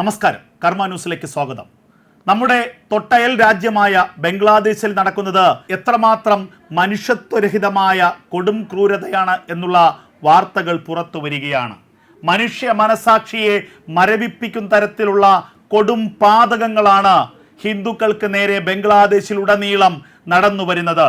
നമസ്കാരം. കർമ്മ ന്യൂസിലേക്ക് സ്വാഗതം. നമ്മുടെ തൊട്ടയൽ രാജ്യമായ ബംഗ്ലാദേശിൽ നടക്കുന്നത് എത്രമാത്രം മനുഷ്യത്വരഹിതമായ കൊടും ക്രൂരതയാണ് എന്നുള്ള വാർത്തകൾ പുറത്തു വരികയാണ്. മനുഷ്യ മനസാക്ഷിയെ മരവിപ്പിക്കും തരത്തിലുള്ള കൊടും പാതകങ്ങളാണ് ഹിന്ദുക്കൾക്ക് നേരെ ബംഗ്ലാദേശിലുടനീളം നടന്നു വരുന്നത്.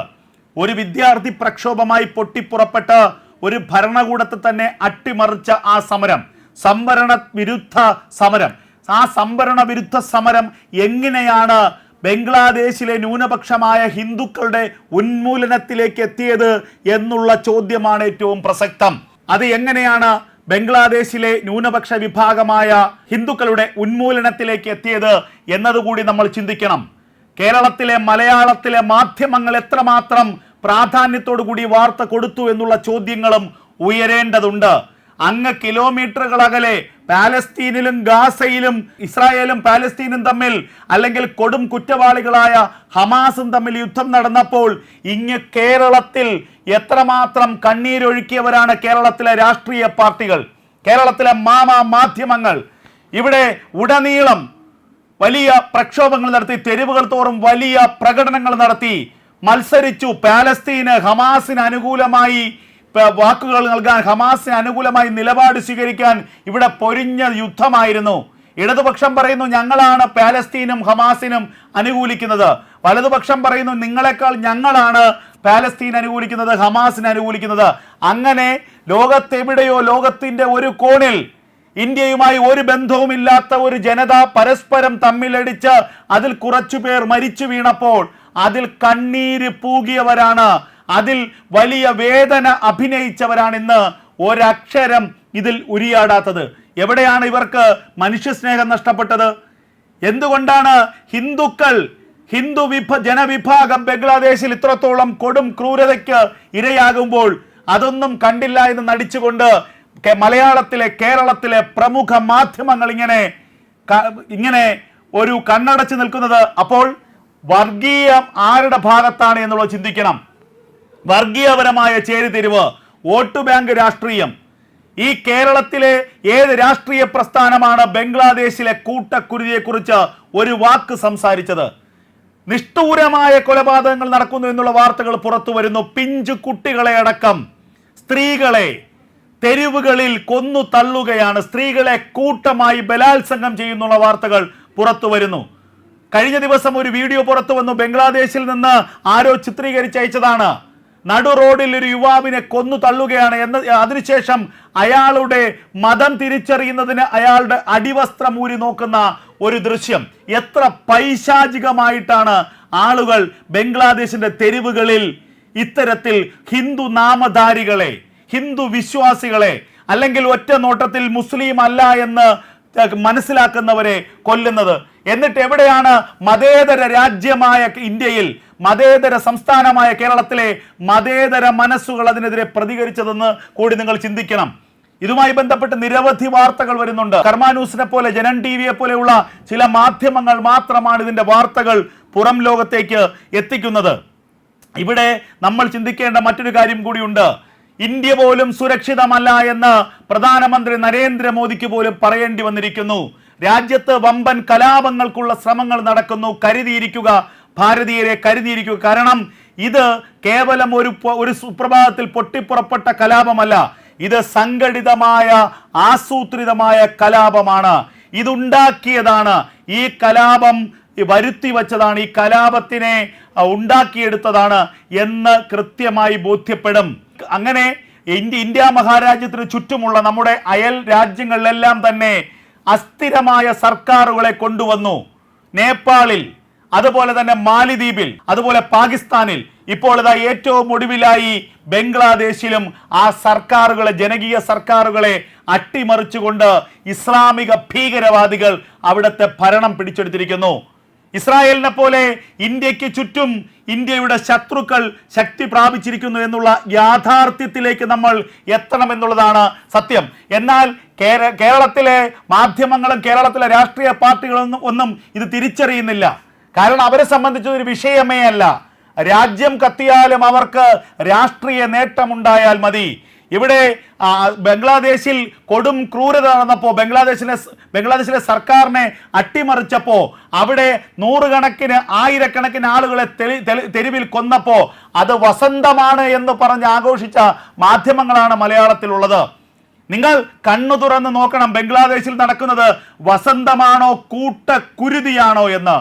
ഒരു വിദ്യാർത്ഥി പ്രക്ഷോഭമായി പൊട്ടിപ്പുറപ്പെട്ട് ഒരു ഭരണകൂടത്തെ തന്നെ അട്ടിമറിച്ച ആ സമരം സംവരണ വിരുദ്ധ സമരം ആ സംവരണ വിരുദ്ധ സമരം എങ്ങനെയാണ് ബംഗ്ലാദേശിലെ ന്യൂനപക്ഷമായ ഹിന്ദുക്കളുടെ ഉന്മൂലനത്തിലേക്ക് എത്തിയത് എന്നുള്ള ചോദ്യമാണ് ഏറ്റവും പ്രസക്തം. അത് എങ്ങനെയാണ് ബംഗ്ലാദേശിലെ ന്യൂനപക്ഷ വിഭാഗമായ ഹിന്ദുക്കളുടെ ഉന്മൂലനത്തിലേക്ക് എത്തിയത് എന്നതുകൂടി നമ്മൾ ചിന്തിക്കണം. കേരളത്തിലെ മലയാളത്തിലെ മാധ്യമങ്ങൾ എത്രമാത്രം പ്രാധാന്യത്തോടു കൂടി വാർത്ത കൊടുത്തു എന്നുള്ള ചോദ്യങ്ങളും ഉയരേണ്ടതുണ്ട്. അങ്ങ് കിലോമീറ്ററുകൾ അകലെ പാലസ്തീനിലും ഗാസയിലും ഇസ്രായേലും പാലസ്തീനും തമ്മിൽ അല്ലെങ്കിൽ കൊടും കുറ്റവാളികളായ ഹമാസും തമ്മിൽ യുദ്ധം നടന്നപ്പോൾ ഇങ്ങ് കേരളത്തിൽ എത്രമാത്രം കണ്ണീരൊഴുക്കിയവരാണ് കേരളത്തിലെ രാഷ്ട്രീയ പാർട്ടികൾ കേരളത്തിലെ മാമ മാധ്യമങ്ങൾ. ഇവിടെ ഉടനീളം വലിയ പ്രക്ഷോഭങ്ങൾ നടത്തി തെരുവുകൾ തോറും വലിയ പ്രകടനങ്ങൾ നടത്തി മത്സരിച്ചു. പാലസ്തീന് ഹമാസിന് അനുകൂലമായി വാക്കുകൾ നൽകാൻ ഹമാസിന് അനുകൂലമായി നിലപാട് സ്വീകരിക്കാൻ ഇവിടെ പൊരിഞ്ഞ യുദ്ധമായിരുന്നു. ഇടതുപക്ഷം പറയുന്നു ഞങ്ങളാണ് പാലസ്തീനും ഹമാസിനും അനുകൂലിക്കുന്നത്. വലതുപക്ഷം പറയുന്നു നിങ്ങളെക്കാൾ ഞങ്ങളാണ് പാലസ്തീൻ അനുകൂലിക്കുന്നത് ഹമാസിന് അനുകൂലിക്കുന്നത്. അങ്ങനെ ലോകത്തെവിടെയോ ലോകത്തിന്റെ ഒരു കോണിൽ ഇന്ത്യയുമായി ഒരു ബന്ധവുമില്ലാത്ത ഒരു ജനത പരസ്പരം തമ്മിലടിച്ച് അതിൽ കുറച്ചു പേർ മരിച്ചു വീണപ്പോൾ അതിൽ കണ്ണീര് പൂകിയവരാണ് അതിൽ വലിയ വേദന അഭിനയിച്ചവരാണ് ഇന്ന് ഒരക്ഷരം ഇതിൽ ഉരിയാടാത്തത്. എവിടെയാണ് ഇവർക്ക് മനുഷ്യസ്നേഹം നഷ്ടപ്പെട്ടത്? എന്തുകൊണ്ടാണ് ഹിന്ദുക്കൾ ഹിന്ദു വിഭ ജനവിഭാഗം ബംഗ്ലാദേശിൽ ഇത്രത്തോളം കൊടും ക്രൂരതയ്ക്ക് ഇരയാകുമ്പോൾ അതൊന്നും കണ്ടില്ല എന്ന് നടിച്ചുകൊണ്ട് മലയാളത്തിലെ കേരളത്തിലെ പ്രമുഖ മാധ്യമങ്ങൾ ഇങ്ങനെ ഇങ്ങനെ ഒരു കണ്ണടച്ച് നിൽക്കുന്നത് അപ്പോൾ വർഗീയം ആരുടെ ഭാഗത്താണ് എന്നുള്ളത് ചിന്തിക്കണം. വർഗീയപരമായ ചേരിതിരിവ് വോട്ട് ബാങ്ക് രാഷ്ട്രീയം. ഈ കേരളത്തിലെ ഏത് രാഷ്ട്രീയ പ്രസ്ഥാനമാണ് ബംഗ്ലാദേശിലെ കൂട്ടക്കുരുതിയെക്കുറിച്ച് ഒരു വാക്ക് സംസാരിച്ചത്? നിഷ്ഠൂരമായ കൊലപാതകങ്ങൾ നടക്കുന്നു എന്നുള്ള വാർത്തകൾ പുറത്തു വരുന്നു. പിഞ്ചു കുട്ടികളെ അടക്കം. സ്ത്രീകളെ തെരുവുകളിൽ കൊന്നു തള്ളുകയാണ്. സ്ത്രീകളെ കൂട്ടമായി ബലാത്സംഗം ചെയ്യുന്നുള്ള വാർത്തകൾ പുറത്തു വരുന്നു. കഴിഞ്ഞ ദിവസം ഒരു വീഡിയോ പുറത്തു വന്നു. ബംഗ്ലാദേശിൽ നിന്ന് ആരോ ചിത്രീകരിച്ചയച്ചതാണ്. നടു റോഡിൽ ഒരു യുവാവിനെ കൊന്നു തള്ളുകയാണ് എന്ന അതിനുശേഷം അയാളുടെ മതം തിരിച്ചറിയുന്നതിന് അയാളുടെ അടിവസ്ത്രം ഊരി നോക്കുന്ന ഒരു ദൃശ്യം. എത്ര പൈശാചികമായിട്ടാണ് ആളുകൾ ബംഗ്ലാദേശിന്റെ തെരുവുകളിൽ ഇത്തരത്തിൽ ഹിന്ദു നാമധാരികളെ ഹിന്ദു വിശ്വാസികളെ അല്ലെങ്കിൽ ഒറ്റ നോട്ടത്തിൽ മുസ്ലിം അല്ല എന്ന് മനസ്സിലാക്കുന്നവരെ കൊല്ലുന്നത്. എന്നിട്ട് എവിടെയാണ് മതേതര രാജ്യമായ ഇന്ത്യയിൽ മതേതര സംസ്ഥാനമായ കേരളത്തിലെ മതേതര മനസ്സുകൾ അതിനെതിരെ പ്രതികരിച്ചതെന്ന് കൂടി നിങ്ങൾ ചിന്തിക്കണം. ഇതുമായി ബന്ധപ്പെട്ട് നിരവധി വാർത്തകൾ വരുന്നുണ്ട്. കർമ്മ ന്യൂസിനെ പോലെ ജനൻ ടി വിയെ പോലെയുള്ള ചില മാധ്യമങ്ങൾ മാത്രമാണ് ഇതിന്റെ വാർത്തകൾ പുറം ലോകത്തേക്ക് എത്തിക്കുന്നത്. ഇവിടെ നമ്മൾ ചിന്തിക്കേണ്ട മറ്റൊരു കാര്യം കൂടിയുണ്ട്. ഇന്ത്യ പോലും സുരക്ഷിതമല്ല എന്ന് പ്രധാനമന്ത്രി നരേന്ദ്രമോദിക്ക് പോലും പറയേണ്ടി വന്നിരിക്കുന്നു. രാജ്യത്ത് വമ്പൻ കലാപങ്ങൾക്കുള്ള ശ്രമങ്ങൾ നടക്കുന്നു. കരുതിയിരിക്കുക ഭാരതീയരെ കരുതിയിരിക്കുക. കാരണം ഇത് കേവലം ഒരു ഒരു സുപ്രഭാതത്തിൽ പൊട്ടിപ്പുറപ്പെട്ട കലാപമല്ല. ഇത് സംഘടിതമായ ആസൂത്രിതമായ കലാപമാണ്. ഇതുണ്ടാക്കിയതാണ്. ഈ കലാപം വരുത്തി വച്ചതാണ്. ഈ കലാപത്തിനെ ഉണ്ടാക്കിയെടുത്തതാണ് എന്ന് കൃത്യമായി ബോധ്യപ്പെടും. അങ്ങനെ ഇന്ത്യ ഇന്ത്യ മഹാരാജ്യത്തിന് ചുറ്റുമുള്ള നമ്മുടെ അയൽ രാജ്യങ്ങളിലെല്ലാം തന്നെ അസ്ഥിരമായ സർക്കാരുകളെ കൊണ്ടുവന്നു. നേപ്പാളിൽ അതുപോലെ തന്നെ മാലിദ്വീപിൽ അതുപോലെ പാകിസ്ഥാനിൽ. ഇപ്പോൾ ഇതാ ഏറ്റവും ഒടുവിലായി ബംഗ്ലാദേശിലും ആ സർക്കാരുകളെ ജനകീയ സർക്കാരുകളെ അട്ടിമറിച്ചുകൊണ്ട് ഇസ്ലാമിക ഭീകരവാദികൾ അവിടുത്തെ ഭരണം പിടിച്ചെടുത്തിരിക്കുന്നു. ഇസ്രായേലിനെ പോലെ ഇന്ത്യയ്ക്ക് ചുറ്റും ഇന്ത്യയുടെ ശത്രുക്കൾ ശക്തി പ്രാപിച്ചിരിക്കുന്നു എന്നുള്ള യാഥാർത്ഥ്യത്തിലേക്ക് നമ്മൾ എത്തണമെന്നുള്ളതാണ് സത്യം. എന്നാൽ കേര- കേരളത്തിലെ മാധ്യമങ്ങളും കേരളത്തിലെ രാഷ്ട്രീയ പാർട്ടികളൊന്നും ഒന്നും ഇത് തിരിച്ചറിയുന്നില്ല. കാരണം അവരെ സംബന്ധിച്ച് ഒരു വിഷയമേ അല്ല. രാജ്യം കത്തിയാലും അവർക്ക് രാഷ്ട്രീയ നേട്ടമുണ്ടായാൽ മതി. ഇവിടെ ബംഗ്ലാദേശിൽ കൊടും ക്രൂരത നടന്നപ്പോൾ ബംഗ്ലാദേശിലെ ബംഗ്ലാദേശിലെ സർക്കാരിനെ അട്ടിമറിച്ചപ്പോൾ അവിടെ നൂറുകണക്കിന് ആയിരക്കണക്കിന് ആളുകളെ തെരുവിൽ കൊന്നപ്പോൾ അത് വസന്തമാണ് എന്ന് പറഞ്ഞ് ആഘോഷിച്ച മാധ്യമങ്ങളാണ് മലയാളത്തിലുള്ളത്. നിങ്ങൾ കണ്ണു തുറന്ന് നോക്കണം ബംഗ്ലാദേശിൽ നടക്കുന്നത് വസന്തമാണോ കൂട്ട കുരുതിയാണോ എന്ന്.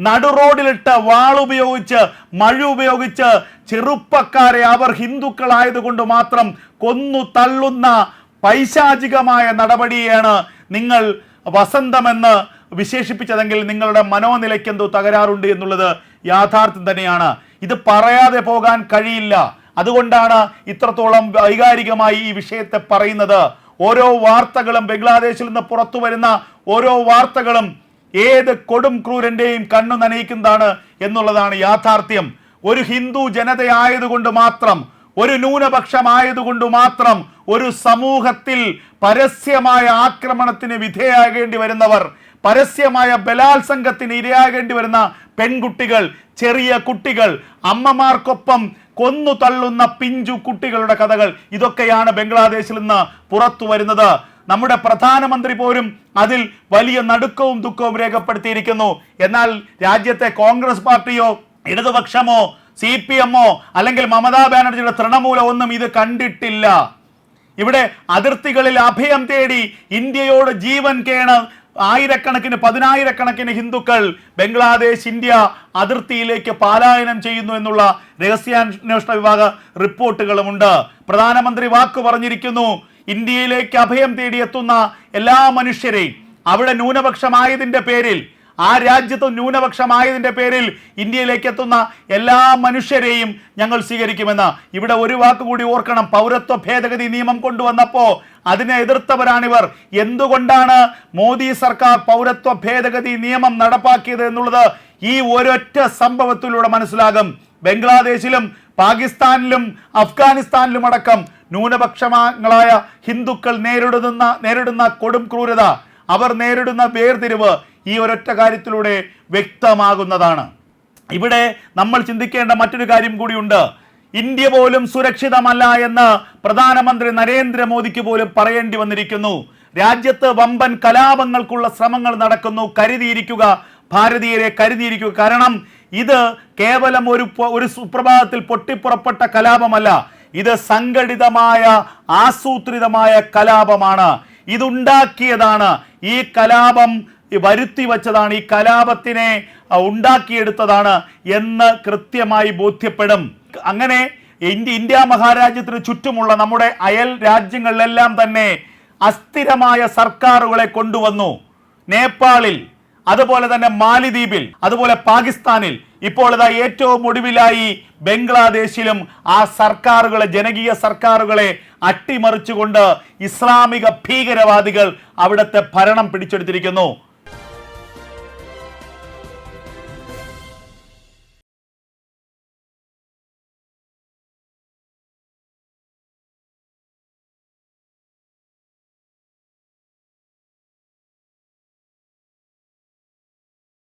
നടുറോഡിലിട്ട് വാളുപയോഗിച്ച് മഴ ഉപയോഗിച്ച് ചെറുപ്പക്കാരെ അവർ ഹിന്ദുക്കളായതുകൊണ്ട് മാത്രം കൊന്നു തള്ളുന്ന പൈശാചികമായ നടപടിയാണ് നിങ്ങൾ വസന്തമെന്ന് വിശേഷിപ്പിച്ചതെങ്കിൽ നിങ്ങളുടെ മനോനിലയ്ക്ക് എന്തോ തകരാറുണ്ട് എന്നുള്ളത് യാഥാർത്ഥ്യം തന്നെയാണ്. ഇത് പറയാതെ പോകാൻ കഴിയില്ല. അതുകൊണ്ടാണ് ഇത്രത്തോളം വൈകാരികമായി ഈ വിഷയത്തെ പറയുന്നത്. ഓരോ വാർത്തകളും ബംഗ്ലാദേശിൽ നിന്ന് പുറത്തു വരുന്ന ഓരോ വാർത്തകളും ഏത് കൊടും ക്രൂരന്റെയും കണ്ണു നനയിക്കുന്നതാണ് എന്നുള്ളതാണ് യാഥാർത്ഥ്യം. ഒരു ഹിന്ദു ജനതയായതുകൊണ്ട് മാത്രം ഒരു ന്യൂനപക്ഷമായതുകൊണ്ട് മാത്രം ഒരു സമൂഹത്തിൽ പരസ്യമായ ആക്രമണത്തിന് വിധേയാകേണ്ടി വരുന്നവർ പരസ്യമായ ബലാത്സംഗത്തിന് ഇരയാകേണ്ടി വരുന്ന പെൺകുട്ടികൾ ചെറിയ കുട്ടികൾ അമ്മമാർക്കൊപ്പം കൊന്നു തള്ളുന്ന പിഞ്ചു കുട്ടികളുടെ കഥകൾ ഇതൊക്കെയാണ് ബംഗ്ലാദേശിൽ നിന്ന് പുറത്തു വരുന്നത് നമ്മുടെ പ്രധാനമന്ത്രി പോലും അതിൽ വലിയ നടുക്കവും ദുഃഖവും രേഖപ്പെടുത്തിയിരിക്കുന്നു. എന്നാൽ രാജ്യത്തെ കോൺഗ്രസ് പാർട്ടിയോ ഇടതുപക്ഷമോ സി പി എമ്മോ അല്ലെങ്കിൽ മമതാ ബാനർജിയുടെ തൃണമൂലം ഒന്നും ഇത് കണ്ടിട്ടില്ല. ഇവിടെ അതിർത്തികളിൽ അഭയം തേടി ഇന്ത്യയോട് ജീവൻ കേണ് ആയിരക്കണക്കിന് പതിനായിരക്കണക്കിന് ഹിന്ദുക്കൾ ബംഗ്ലാദേശ് ഇന്ത്യ അതിർത്തിയിലേക്ക് പാലായനം ചെയ്യുന്നു എന്നുള്ള രഹസ്യാന്വേഷണ വിഭാഗ റിപ്പോർട്ടുകളുമുണ്ട്. പ്രധാനമന്ത്രി വാക്ക് പറഞ്ഞിരിക്കുന്നു ഇന്ത്യയിലേക്ക് അഭയം തേടിയെത്തുന്ന എല്ലാ മനുഷ്യരെയും. അവിടെ ന്യൂനപക്ഷമായതിന്റെ പേരിൽ ആ രാജ്യത്ത് ന്യൂനപക്ഷമായതിന്റെ പേരിൽ ഇന്ത്യയിലേക്ക് എത്തുന്ന എല്ലാ മനുഷ്യരെയും ഞങ്ങൾ സ്വീകരിക്കുമെന്ന് ഇവിടെ ഒരു വാക്ക് കൂടി ഓർക്കണം. പൗരത്വ ഭേദഗതി നിയമം കൊണ്ടുവന്നപ്പോൾ അതിനെ എതിർത്തവരാണിവർ. എന്തുകൊണ്ടാണ് മോദി സർക്കാർ പൗരത്വ ഭേദഗതി നിയമം നടപ്പാക്കിയത് എന്നുള്ളത് ഈ ഒരൊറ്റ സംഭവത്തിലൂടെ മനസ്സിലാകും. ബംഗ്ലാദേശിലും പാകിസ്ഥാനിലും അഫ്ഗാനിസ്ഥാനിലും അടക്കം ന്യൂനപക്ഷങ്ങളായ ഹിന്ദുക്കൾ നേരിടുന്ന നേരിടുന്ന കൊടും ക്രൂരത അവർ നേരിടുന്ന വേർതിരിവ് ഈ ഒരൊറ്റ കാര്യത്തിലൂടെ വ്യക്തമാകുന്നതാണ്. ഇവിടെ നമ്മൾ ചിന്തിക്കേണ്ട മറ്റൊരു കാര്യം കൂടിയുണ്ട്. ഇന്ത്യ പോലും സുരക്ഷിതമല്ല എന്ന് പ്രധാനമന്ത്രി നരേന്ദ്രമോദിക്ക് പോലും പറയേണ്ടി വന്നിരിക്കുന്നു. രാജ്യത്ത് വമ്പൻ കലാപങ്ങൾക്കുള്ള ശ്രമങ്ങൾ നടക്കുന്നു കരുതിയിരിക്കുക ഭാരതീയരെ കരുതിയിരിക്കുക. കാരണം ഇത് കേവലം ഒരു ഒരു സുപ്രഭാതത്തിൽ പൊട്ടിപ്പുറപ്പെട്ട കലാപമല്ല. ഇത് സംഘടിതമായ ആസൂത്രിതമായ കലാപമാണ്. ഇതുണ്ടാക്കിയതാണ്. ഈ കലാപം വരുത്തി വച്ചതാണ്. ഈ കലാപത്തിനെ ഉണ്ടാക്കിയെടുത്തതാണ് എന്ന് കൃത്യമായി ബോധ്യപ്പെടും. അങ്ങനെ ഇന്ത്യ ഇന്ത്യ മഹാരാജ്യത്തിന് ചുറ്റുമുള്ള നമ്മുടെ അയൽ രാജ്യങ്ങളിലെല്ലാം തന്നെ അസ്ഥിരമായ സർക്കാരുകളെ കൊണ്ടുവന്നു. നേപ്പാളിൽ അതുപോലെ തന്നെ മാലിദ്വീപിൽ അതുപോലെ പാകിസ്ഥാനിൽ. ഇപ്പോൾ ഇതാ ഏറ്റവും ഒടുവിലായി ബംഗ്ലാദേശിലും ആ സർക്കാരുകളെ ജനകീയ സർക്കാരുകളെ അട്ടിമറിച്ചുകൊണ്ട് ഇസ്ലാമിക ഭീകരവാദികൾ അവിടുത്തെ ഭരണം പിടിച്ചെടുത്തിരിക്കുന്നു.